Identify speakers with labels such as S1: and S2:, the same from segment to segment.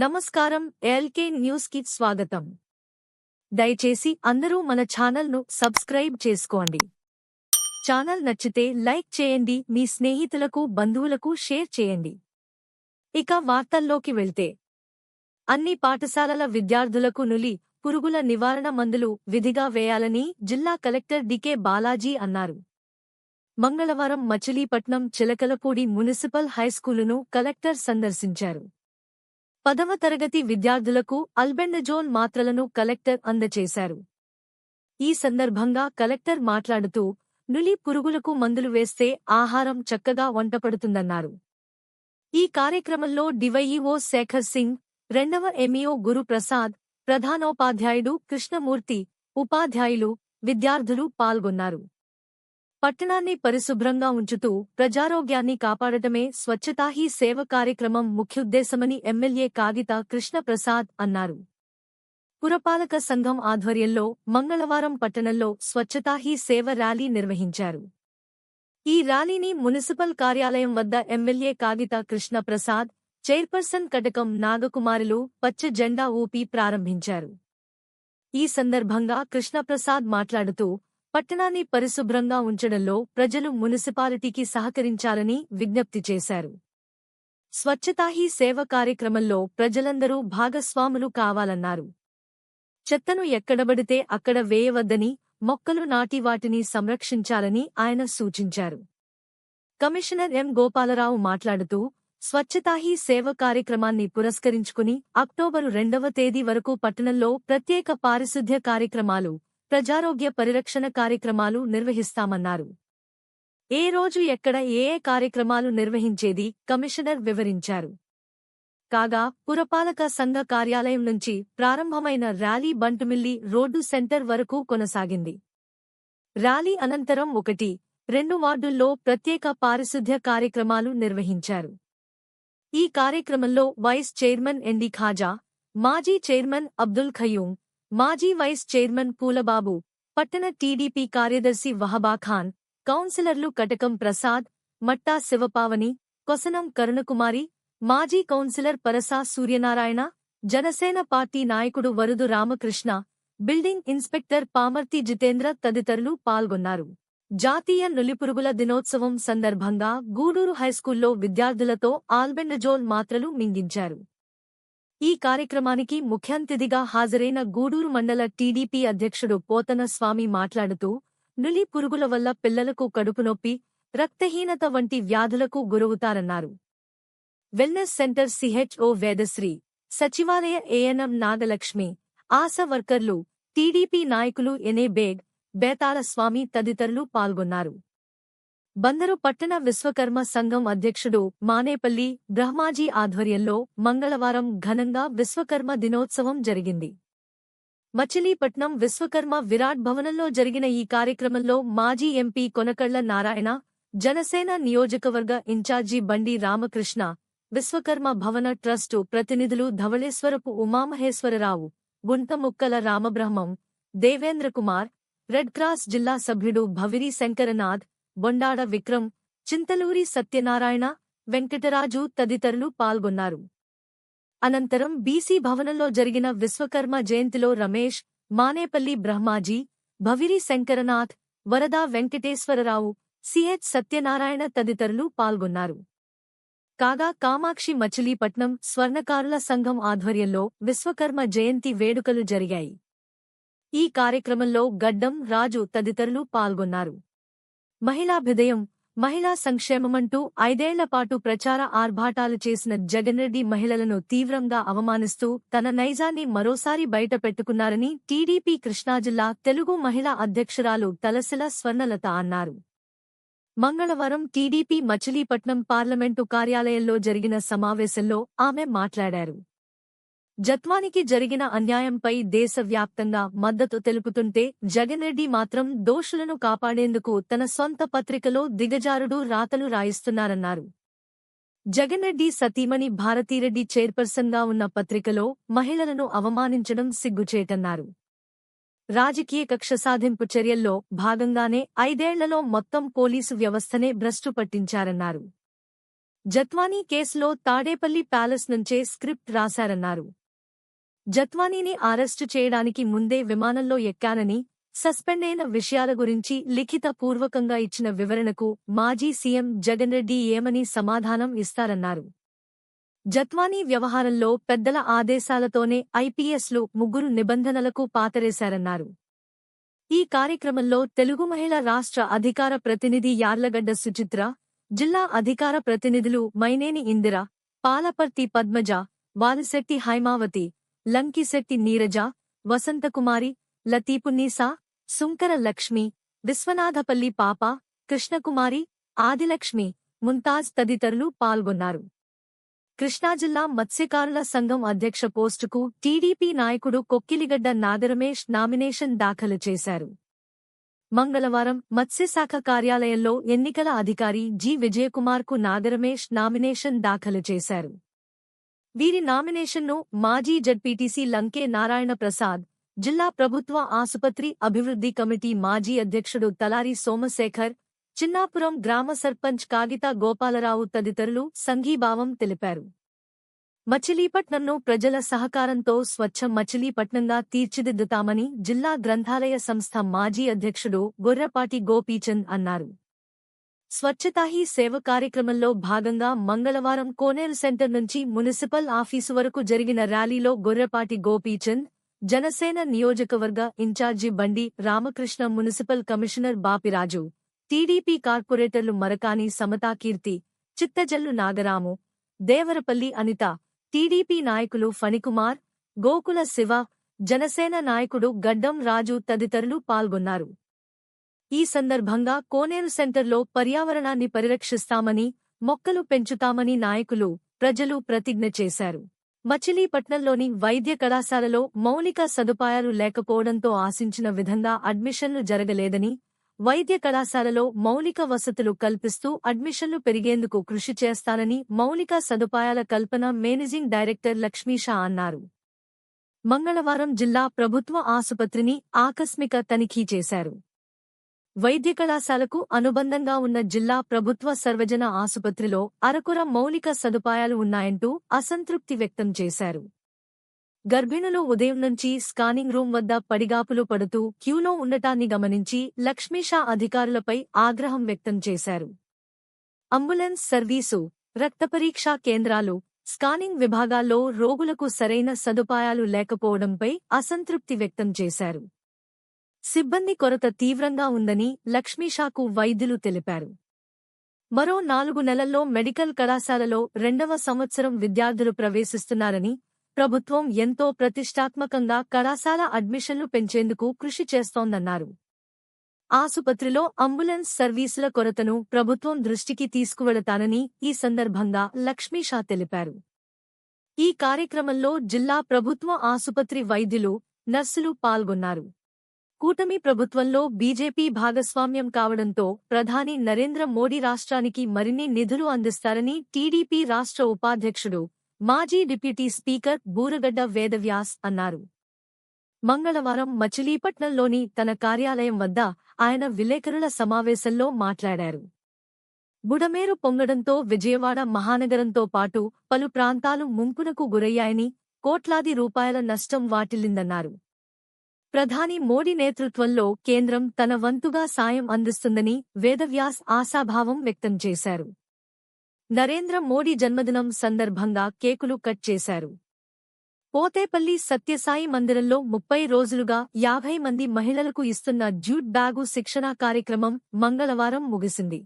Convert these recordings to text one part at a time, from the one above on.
S1: నమస్కారం ఎల్కే న్యూస్కి స్వాగతం. దయచేసి అందరూ మన ఛానల్ను సబ్స్క్రైబ్ చేసుకోండి. ఛానల్ నచ్చితే లైక్ చేయండి మీ స్నేహితులకు బంధువులకు షేర్ చేయండి. ఇక వార్తల్లోకి వెళ్తే. అన్ని పాఠశాలల విద్యార్థులకు నులి పురుగుల నివారణ మందులు విధిగా వేయాలని జిల్లా కలెక్టర్ డికే బాలాజీ అన్నారు. మంగళవారం మచిలీపట్నం చిలకలపూడి మున్సిపల్ హైస్కూలును కలెక్టర్ సందర్శించారు. పదవ తరగతి విద్యార్థులకు అల్బెండజోల్ మాత్రలను కలెక్టర్ అందచేశారు. ఈ సందర్భంగా కలెక్టర్ మాట్లాడుతూ నులి పురుగులకు మందులు వేస్తే ఆహారం చక్కగా వంటపడుతుందన్నారు. ఈ కార్యక్రమంలో డివైఈఓ శేఖర్ సింగ్ రెండవ ఎంఈఓ గురుప్రసాద్ ప్రధానోపాధ్యాయుడు కృష్ణమూర్తి ఉపాధ్యాయులు విద్యార్థులు పాల్గొన్నారు. పట్టణాన్ని పరిశుభ్రంగా ఉంచుతూ ప్రజారోగ్యాన్ని కాపాడటమే స్వచ్ఛతా హీ సేవ కార్యక్రమం ముఖ్యోద్దేశమని ఎమ్మెల్యే కాగిత కృష్ణప్రసాద్ అన్నారు. పురపాలక సంఘం ఆధ్వర్యంలో మంగళవారం పట్టణంలో స్వచ్ఛతా హీ సేవ ర్యాలీ నిర్వహించారు. ఈ ర్యాలీని మున్సిపల్ కార్యాలయం వద్ద ఎమ్మెల్యే కాగిత కృష్ణప్రసాద్ చైర్పర్సన్ కటకం నాగకుమారులు పచ్చ జెండా ఊపి ప్రారంభించారు. ఈ సందర్భంగా కృష్ణప్రసాద్ మాట్లాడుతూ పట్టణాన్ని పరిశుభ్రంగా ఉంచడంలో ప్రజలు మున్సిపాలిటీకి సహకరించాలని విజ్ఞప్తి చేశారు. స్వచ్ఛతాహీ సేవ కార్యక్రమంలో ప్రజలందరూ భాగస్వాములు కావాలన్నారు. చెత్తను ఎక్కడబడితే అక్కడ వేయవద్దని మొక్కలు నాటి వాటిని సంరక్షించాలని ఆయన సూచించారు. కమిషనర్ ఎం గోపాలరావు మాట్లాడుతూ స్వచ్ఛతాహీ సేవ కార్యక్రమాన్ని పురస్కరించుకుని అక్టోబరు రెండవ తేదీ వరకు పట్టణంలో ప్రత్యేక పారిశుద్ధ్య కార్యక్రమాలు ప్రజారోగ్య పరిరక్షణ కార్యక్రమాలు నిర్వహిస్తామన్నారు. ఏ రోజు ఎక్కడ ఏ ఏ కార్యక్రమాలు నిర్వహించేది కమిషనర్ వివరించారు. కాగా పురపాలక సంఘ కార్యాలయం నుంచి ప్రారంభమైన ర్యాలీ బంటుమిల్లి రోడ్డు సెంటర్ వరకు కొనసాగింది. ర్యాలీ అనంతరం ఒకటి రెండు వార్డుల్లో ప్రత్యేక పారిశుద్ధ్య కార్యక్రమాలు నిర్వహించారు. ఈ కార్యక్రమంలో వైస్ చైర్మన్ ఎండి ఖాజా మాజీ చైర్మన్ అబ్దుల్ ఖయూం మాజీ వైస్ చైర్మన్ పూలబాబు పట్టణ టీడీపీ కార్యదర్శి వహబాఖాన్ కౌన్సిలర్లు కటకం ప్రసాద్ మట్టా శివపావని కొసనం కరుణకుమారి మాజీ కౌన్సిలర్ పరసా సూర్యనారాయణ జనసేన పార్టీ నాయకుడు వరుదు రామకృష్ణ బిల్డింగ్ ఇన్స్పెక్టర్ పామర్తి జితేంద్ర తదితరులు పాల్గొన్నారు. జాతీయ నులిపురుగుల దినోత్సవం సందర్భంగా గూడూరు హైస్కూల్లో విద్యార్థులతో ఆల్బెండజోల్ మాత్రలు మింగించారు. ఈ కార్యక్రమానికి ముఖ్యాంతిథిగా హాజరైన గూడూరు మండల టీడీపీ అధ్యక్షుడు పోతన స్వామి మాట్లాడుతూ నులి పురుగుల వల్ల పిల్లలకు కడుపునొప్పి రక్తహీనత వంటి వ్యాధులకు గురవుతారన్నారు. వెల్నెస్ సెంటర్ సిహెచ్ఓ వేదశ్రీ సచివాలయ ఏఎన్ఎం నాగలక్ష్మి ఆశా వర్కర్లు టీడీపీ నాయకులు ఎనే బేగ్ బేతాళస్వామి తదితరులు పాల్గొన్నారు. బందరు పట్టణ విశ్వకర్మ సంఘం అధ్యక్షుడు మానేపల్లి బ్రహ్మాజీ ఆధ్వర్యంలో మంగళవారం ఘనంగా విశ్వకర్మ దినోత్సవం జరిగింది. మచిలీపట్నం విశ్వకర్మ విరాట్ భవనంలో జరిగిన ఈ కార్యక్రమంలో మాజీ ఎంపీ కొనకళ్ళ నారాయణ జనసేన నియోజకవర్గ ఇన్ఛార్జి బండి రామకృష్ణ విశ్వకర్మ భవన ట్రస్టు ప్రతినిధులు ధవళేశ్వరపు ఉమామహేశ్వరరావు గుంటముక్కల రామబ్రహ్మం దేవేంద్రకుమార్ రెడ్ క్రాస్ జిల్లా సభ్యుడు భవిరి శంకరనాథ్ బొండాడ విక్రమ్ చింతలూరి సత్యనారాయణ వెంకటరాజు తదితరులు పాల్గొన్నారు. అనంతరం బీసీ భవనంలో జరిగిన విశ్వకర్మ జయంతిలో రమేష్ మానేపల్లి బ్రహ్మాజీ భవిరి శంకరనాథ్ వరదా వెంకటేశ్వరరావు సిహెచ్ సత్యనారాయణ తదితరులు పాల్గొన్నారు. కాగా కామాక్షి మచిలీపట్నం స్వర్ణకారుల సంఘం ఆధ్వర్యంలో విశ్వకర్మ జయంతి వేడుకలు జరిగాయి. ఈ కార్యక్రమంలో గడ్డం రాజు తదితరులు పాల్గొన్నారు. మహిళాభ్యుదయం మహిళా సంక్షేమమంటూ ఐదేళ్ళపాటు ప్రచార ఆర్భాటాలు చేసిన జగన్రెడ్డి మహిళలను తీవ్రంగా అవమానిస్తూ తన నైజాన్ని మరోసారి బయటపెట్టుకున్నారని టీడీపీ కృష్ణాజిల్లా తెలుగు మహిళా అధ్యక్షురాలు తలసిల స్వర్ణలత అన్నారు. మంగళవారం టీడీపీ మచిలీపట్నం పార్లమెంటు కార్యాలయంలో జరిగిన సమావేశంలో ఆమె మాట్లాడారు. జత్వానికి జరిగిన అన్యాయంపై దేశవ్యాప్తంగా మద్దతు తెలుపుతుంటే జగన్ రెడ్డి మాత్రం దోషులను కాపాడేందుకు తన సొంత పత్రికలో దిగజారుడు రాతలు రాయిస్తున్నారన్నారు. జగన్ రెడ్డి సతీమణి భారతీరెడ్డి చైర్పర్సన్గా ఉన్న పత్రికలో మహిళలను అవమానించడం సిగ్గుచేటన్నారు. రాజకీయ కక్ష సాధింపు చర్యల్లో భాగంగానే ఐదేళ్ళలో మొత్తం పోలీసు వ్యవస్థనే భ్రష్టు పట్టించారన్నారు. జత్వానీ కేసులో తాడేపల్లి ప్యాలెస్ నుంచే స్క్రిప్ట్ రాశారన్నారు. జత్వానీని అరెస్టు చేయడానికి ముందే విమానంలో ఎక్కానని సస్పెండ్ అయిన విషయాల గురించి లిఖిత పూర్వకంగా ఇచ్చిన వివరణకు మాజీ సీఎం జగన్ రెడ్డి ఏమని సమాధానం ఇస్తారన్నారు. జత్వానీ వ్యవహారంలో పెద్దల ఆదేశాలతోనే ఐపీఎస్లు ముగ్గురు నిబంధనలకు పాతరేశారన్నారు. ఈ కార్యక్రమంలో తెలుగు మహిళ రాష్ట్ర అధికార ప్రతినిధి యార్లగడ్డ సుచిత్ర జిల్లా అధికార ప్రతినిధులు మైనేని ఇందిర పాలపర్తి పద్మజ వాలిశెట్టి హైమావతి లంకిశెట్టి నీరజ వసంతకుమారి లతీపున్నీసా సుంకర లక్ష్మి విశ్వనాథపల్లి పాప కృష్ణకుమారి ఆదిలక్ష్మి ముంతాజ్ తదితరులు పాల్గొన్నారు. కృష్ణాజిల్లా మత్స్యకారుల సంఘం అధ్యక్ష పోస్టుకు టీడీపీ నాయకుడు కొక్కిలిగడ్డ నాదరమేష్ నామినేషన్ దాఖలు చేశారు. మంగళవారం మత్స్యశాఖ కార్యాలయంలో ఎన్నికల అధికారి జి. విజయకుమార్కు నాదరమేష్ నామినేషన్ దాఖలు చేశారు. వీరి నామినేషన్ను మాజీ జడ్పీటీసీ లంకే నారాయణ ప్రసాద్ జిల్లా ప్రభుత్వ ఆసుపత్రి అభివృద్ధి కమిటీ మాజీ అధ్యక్షుడు తలారి సోమశేఖర్ చిన్నాపురం గ్రామ సర్పంచ్ కాగిత గోపాలరావు తదితరులు సంఘీభావం తెలిపారు. మచిలీపట్నంను ప్రజల సహకారంతో స్వచ్ఛ మచిలీపట్నంగా తీర్చిదిద్దుతామని జిల్లా గ్రంథాలయ సంస్థ మాజీ అధ్యక్షుడు గొర్రపాటి గోపీచంద్ అన్నారు. స్వచ్ఛతాహీ సేవ కార్యక్రమంలో భాగంగా మంగళవారం కోనేరు సెంటర్ నుంచి మున్సిపల్ ఆఫీసు వరకు జరిగిన ర్యాలీలో గొర్రెపాటి గోపీచంద్ జనసేన నియోజకవర్గ incharge Bandi Ramakrishna municipal commissioner Bapiraju TDP కార్పొరేటర్లు మరకాని సమతాకీర్తి చిత్తజల్లు నాగరాము దేవరపల్లి అనిత టీడీపీ నాయకులు ఫణికుమార్ గోకుల శివ జనసేన నాయకుడు గడ్డం రాజు తదితరులు పాల్గొన్నారు. ఈ సందర్భంగా కోనేరు సెంటర్లో పర్యావరణాన్ని పరిరక్షిస్తామని మొక్కలు పెంచుతామని నాయకులు ప్రజలు ప్రతిజ్ఞ చేశారు. మచిలీపట్నంలోని వైద్య కళాశాలలో మౌలిక సదుపాయాలు లేకపోవడంతో ఆశించిన విధంగా అడ్మిషన్లు జరగలేదని వైద్య కళాశాలలో మౌలిక వసతులు కల్పిస్తూ అడ్మిషన్లు పెరిగేందుకు కృషి చేస్తానని మౌలిక సదుపాయాల కల్పన మేనేజింగ్ డైరెక్టర్ లక్ష్మీషా అన్నారు. మంగళవారం జిల్లా ప్రభుత్వ ఆసుపత్రిని ఆకస్మిక తనిఖీ చేశారు. వైద్య కళాశాలకు అనుబంధంగా ఉన్న జిల్లా ప్రభుత్వ సర్వజన ఆసుపత్రిలో అరకుర మౌలిక సదుపాయాలు ఉన్నాయంటూ అసంతృప్తి వ్యక్తం చేశారు. గర్భిణులు ఉదయం నుంచి స్కానింగ్ రూమ్ వద్ద పడిగాపులు పడుతూ క్యూలో ఉండటాన్ని గమనించి లక్ష్మీషా అధికారులపై ఆగ్రహం వ్యక్తం చేశారు. అంబులెన్స్ సర్వీసు రక్తపరీక్షా కేంద్రాలు స్కానింగ్ విభాగాల్లో రోగులకు సరైన సదుపాయాలు లేకపోవడంపై అసంతృప్తి వ్యక్తం చేశారు. సిబ్బంది కొరత తీవ్రంగా ఉందని లక్ష్మీషాకు వైద్యులు తెలిపారు. మరో నాలుగు నెలల్లో మెడికల్ కళాశాలలో రెండవ సంవత్సరం విద్యార్థులు ప్రవేశిస్తున్నారని ప్రభుత్వం ఎంతో ప్రతిష్టాత్మకంగా కళాశాల అడ్మిషన్లు పెంచేందుకు కృషి చేస్తోందన్నారు. ఆసుపత్రిలో అంబులెన్స్ సర్వీసుల కొరతను ప్రభుత్వం దృష్టికి తీసుకువెళతానని ఈ సందర్భంగా లక్ష్మీషా తెలిపారు. ఈ కార్యక్రమంలో జిల్లా ప్రభుత్వ ఆసుపత్రి వైద్యులు నర్సులు పాల్గొన్నారు. కూటమి ప్రభుత్వంలో బీజేపీ భాగస్వామ్యం కావడంతో ప్రధాని నరేంద్ర మోడీ రాష్ట్రానికి మరిన్ని నిధులు అందిస్తారని టీడీపీ రాష్ట్ర ఉపాధ్యక్షుడు మాజీ డిప్యూటీ స్పీకర్ బూరగడ్డ వేదవ్యాస్ అన్నారు. మంగళవారం మచిలీపట్నంలోని తన కార్యాలయం వద్ద ఆయన విలేకరుల సమావేశంలో మాట్లాడారు. బుడమేరు పొంగడంతో విజయవాడ మహానగరంతో పాటు పలు ప్రాంతాలు ముంపునకు గురయ్యాయని కోట్లాది రూపాయల నష్టం వాటిల్లిందన్నారు. ప్రధాని మోడీ నేతృత్వంలో కేంద్రం తన వంతుగా సాయం అందిస్తుందని వేదవ్యాస్ ఆశాభావం వ్యక్తం చేశారు. నరేంద్ర మోడీ జన్మదినం సందర్భంగా కేకులు కట్ చేశారు. పోతేపల్లి సత్యసాయి మందిరంలో ముప్పై రోజులుగా యాభై మంది మహిళలకు ఇస్తున్న జ్యూట్ బ్యాగు శిక్షణా కార్యక్రమం మంగళవారం ముగిసింది.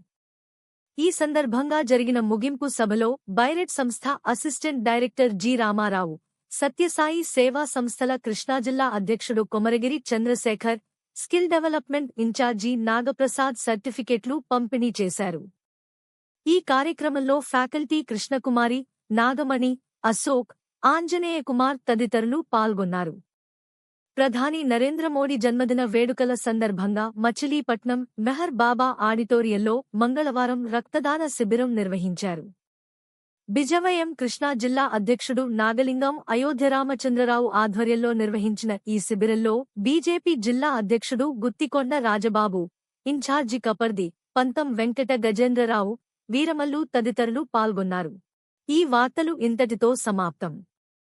S1: ఈ సందర్భంగా జరిగిన ముగింపు సభలో బైరెట్ సంస్థ assistant director G Ramarao Sathyasai సేవా సంస్థల కృష్ణా జిల్లా అధ్యక్షుడు Komaragiri Chandrasekhar skill development incharge Nagaprasad సర్టిఫికెట్లు పంపిణీ చేశారు. ఈ కార్యక్రమంలో ఫ్యాకల్టీ కృష్ణకుమారి నాగమణి అశోక్ ఆంజనేయ కుమార్ తదితరులు పాల్గొన్నారు. ప్రధాని నరేంద్ర మోడీ జన్మదిన వేడుకల సందర్భంగా మచిలీపట్నం మెహర్ బాబా ఆడిటోరియంలో మంగళవారం రక్తదాన శిబిరం నిర్వహించారు. బిజవయం కృష్ణా జిల్లా అధ్యక్షుడు నాగలింగం అయోధ్యరామచంద్రరావు ఆధ్వర్యంలో నిర్వహించిన ఈ శిబిరంలో బీజేపీ జిల్లా అధ్యక్షుడు గుత్తికొండ రాజబాబు ఇన్ఛార్జి కపర్ది పంతం వెంకట గజేంద్రరావు వీరమల్లు తదితరులు పాల్గొన్నారు. ఈ వార్తలు ఇంతటితో సమాప్తం.